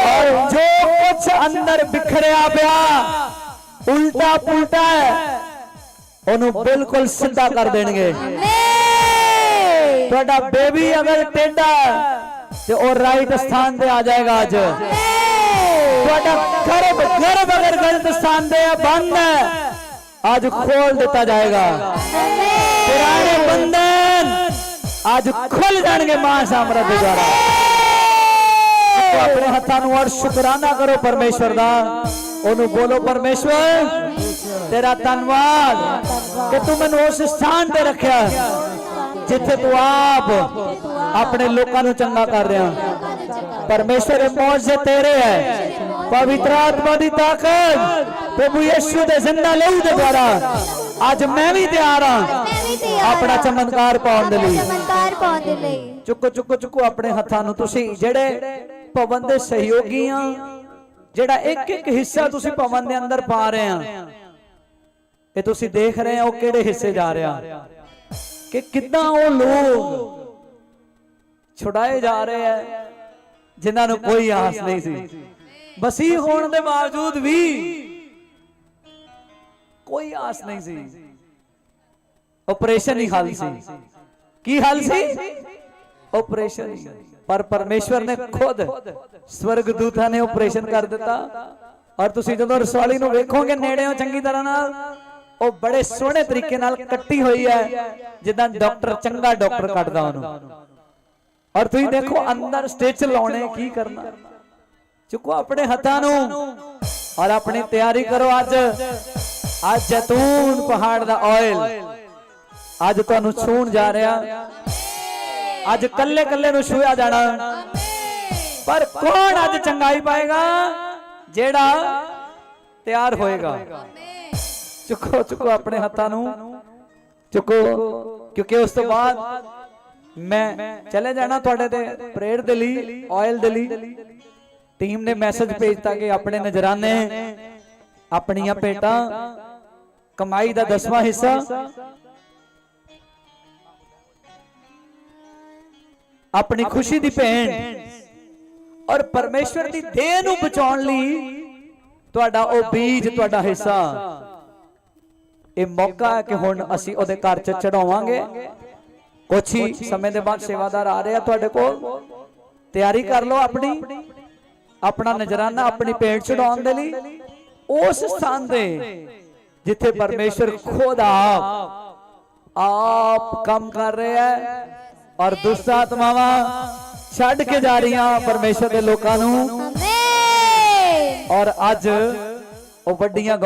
ਔਰ ਜੋ ਕੁਝ ਅੰਦਰ ਬਿਖਰਿਆ ਪਿਆ ਉਲਟਾ ਪੁਲਟਾ ਹੈ। ਉਹਨੂੰ ਬਿਲਕੁਲ ਸਿੱਧਾ ਕਰ ਦੇਣਗੇ। ਤੁਹਾਡਾ ਬੇਬੀ ਅਗਰ ਟੇਢਾ ਹੈ, ਤੇ ਉਹ ਰਾਈਟ ਸਥਾਨ ਤੇ ਆ ਜਾਏਗਾ ਅੱਜ। ਤੁਹਾਡਾ ਗਰਭ ਗਰਭ ਅਗਰ ਗਲਤ ਸਥਾਨ ਤੇ ਬੰਦ ਹੈ ਅੱਜ ਖੋਲ ਦਿੱਤਾ ਜਾਏਗਾ। ਪੁਰਾਣੇ ਬੰਧਨ ਅੱਜ ਖੁੱਲ ਜਾਣਗੇ ਮਾਂ ਸਾਮਰਾਜ ਦੇ ਦੁਆਰਾ ਆਪਣੇ ਹੱਥਾਂ ਨੂੰ ਔਰ ਸ਼ੁਕਰਾਨਾ ਕਰੋ ਪਰਮੇਸ਼ਵਰ ਦਾ। ਉਹਨੂੰ ਬੋਲੋ ਪਰਮੇਸ਼ਵਰ ਤੇਰਾ ਧੰਨਵਾਦ ਕਿ ਤੂੰ ਮੈਨੂੰ ਉਸ ਸਥਾਨ ਤੇ ਰੱਖਿਆ ਜਿੱਥੇ ਤੂੰ ਆਪ ਆਪਣੇ ਲੋਕਾਂ ਨੂੰ ਚੰਗਾ ਕਰ ਰਿਹਾ। ਪਰਮੇਸ਼ਵਰ ਇਹ ਮੌਜ ਤੇਰੇ ਹੈ। ਪਵਿੱਤਰ ਆਤਮਾ ਦੀ ਤਾਕਤ ਪ੍ਰਭੂ ਯਿਸੂ ਦੇ ਜ਼ਿੰਦਾ ਲਹੂ ਦੇ ਦੁਆਰਾ। ਅੱਜ ਮੈਂ ਵੀ ਤਿਆਰ ਹਾਂ ਆਪਣਾ ਚਮਤਕਾਰ ਪਾਉਣ ਦੇ ਲਈ। ਚਮਤਕਾਰ ਪਾਉਣ ਦੇ ਲਈ। ਚੁੱਕੋ ਚੁੱਕੋ ਚੁੱਕੋ ਆਪਣੇ ਹੱਥਾਂ ਨੂੰ ਤੁਸੀਂ। ਜਿਹੜੇ ਭਵਨ ਦੇ ਸਹਿਯੋਗੀ ਆ ਜਿਹੜਾ ਇੱਕ ਇੱਕ ਹਿੱਸਾ ਤੁਸੀਂ ਭਵਨ ਦੇ ਅੰਦਰ ਪਾ ਰਹੇ ਆ ਇਹ ਤੁਸੀਂ ਦੇਖ ਰਹੇ ਉਹ ਕਿਹੜੇ ਹਿੱਸੇ ਜਾ ਰਿਹਾ ਕਿ ਕਿੱਦਾਂ ਉਹ ਲੋਕ ਛੁਡਾਏ ਜਾ ਰਹੇ ਆ, ਜਿਨ੍ਹਾਂ ਨੂੰ ਕੋਈ ਆਸ ਨਹੀਂ ਸੀ। ਵਸੀ ਹੋਣ ਦੇ ਬਾਵਜੂਦ ਵੀ ਕੋਈ ਆਸ ਨਹੀਂ ਸੀ। ਆਪਰੇਸ਼ਨ ਹੀ ਹੱਲ ਸੀ। ਕੀ ਹੱਲ ਸੀ? ਆਪਰੇਸ਼ਨ ਪਰ ਪਰਮੇਸ਼ਵਰ ਨੇ ਖੁਦ ਸਵਰਗ ਦੂਤਾਂ ਨੇ ਆਪਰੇਸ਼ਨ ਕਰ ਦਿੱਤਾ। ਔਰ ਤੁਸੀਂ ਜਦੋਂ ਰਸਵਾਲੀ ਨੂੰ ਵੇਖੋਗੇ ਨੇੜਿਓਂ ਚੰਗੀ ਤਰ੍ਹਾਂ ਨਾਲ ਉਹ ਬੜੇ ਸੋਹਣੇ ਤਰੀਕੇ ਨਾਲ ਕੱਟੀ ਹੋਈ ਹੈ ਜਿੱਦਾਂ ਡਾਕਟਰ ਚੰਗਾ ਡਾਕਟਰ ਕੱਟਦਾ ਉਹਨੂੰ। ਔਰ ਤੁਸੀਂ ਦੇਖੋ ਅੰਦਰ ਸਟਿਚ ਲਾਉਣੇ ਕੀ ਕਰਨਾ। ਚੁੱਕੋ ਆਪਣੇ ਹੱਥਾਂ ਨੂੰ ਔਰ ਆਪਣੀ ਤਿਆਰੀ ਕਰੋ ਅੱਜ। ਅੱਜ ਜੈਤੂਨ ਪਹਾੜ ਦਾ ਆਇਲ ਅੱਜ ਤੁਹਾਨੂੰ ਛੂਣ ਜਾ ਰਿਹਾ। ਅੱਜ ਕੱਲੇ ਕੱਲੇ ਨੂੰ ਛੂਇਆ ਜਾਣਾ। ਪਰ ਕੌਣ ਅੱਜ ਚੰਗਾਈ ਪਾਏਗਾ ਜਿਹੜਾ ਤਿਆਰ ਹੋਏਗਾ? ਚੁੱਕੋ ਚੁੱਕੋ ਆਪਣੇ ਹੱਥਾਂ ਨੂੰ। ਚੁੱਕੋ ਕਿਉਂਕਿ ਉਸ ਤੋਂ ਬਾਅਦ ਮੈਂ ਚਲੇ ਜਾਣਾ ਤੁਹਾਡੇ ਤੇ ਪ੍ਰੇਅਰ ਦੇ ਲਈ ਆਇਲ ਦੇ ਲਈ। ਟੀਮ ਨੇ ਮੈਸੇਜ ਭੇਜਤਾ ਕਿ ਆਪਣੇ ਨਜ਼ਰਾਨੇ ਆਪਣੀਆਂ ਭੇਟਾਂ ਕਮਾਈ ਦਾ ਦਸਵਾਂ ਹਿੱਸਾ। ਆਪਣੀ ਖੁਸ਼ੀ ਦੀ ਭੇਣ ਔਰ ਪਰਮੇਸ਼ਵਰ ਦੀ ਦੇਹ ਨੂੰ ਬਚਾਉਣ ਲਈ ਤੁਹਾਡਾ ਉਹ ਬੀਜ ਤੁਹਾਡਾ ਹਿੱਸਾ। ਇਹ ਮੌਕਾ ਹੈ ਕਿ ਹੁਣ ਅਸੀਂ ਉਹਦੇ ਘਰ 'ਚ ਚੜਾਵਾਂਗੇ ਕੁਛ ਹੀ ਸਮੇਂ ਦੇ ਬਾਅਦ ਸੇਵਾਦਾਰ ਆ ਰਹੇ ਆ ਤੁਹਾਡੇ ਕੋਲ। ਤਿਆਰੀ ਕਰ ਲਓ ਆਪਣੀ। ਆਪਣਾ ਨਜ਼ਰਾਨਾ ਆਪਣੀ ਭੇਂਟ ਚੜਾਉਣ ਦੇ ਲਈ। ਉਸ ਸਥਾਨ ਤੇ ਜਿੱਥੇ ਪਰਮੇਸ਼ਵਰ ਖੁਦ ਆਪ ਆਪ ਕੰਮ ਕਰ ਰਿਹਾ ਹੈ ਔਰ ਦੁਸ਼ਟ ਆਤਮਾਵਾਂ ਛੱਡ ਕੇ ਜਾ ਰਹੀਆਂ ਪਰਮੇਸ਼ਵਰ ਦੇ ਲੋਕਾਂ ਨੂੰ। ਔਰ ਅੱਜ ਉਹ ਵੱਡੀਆਂ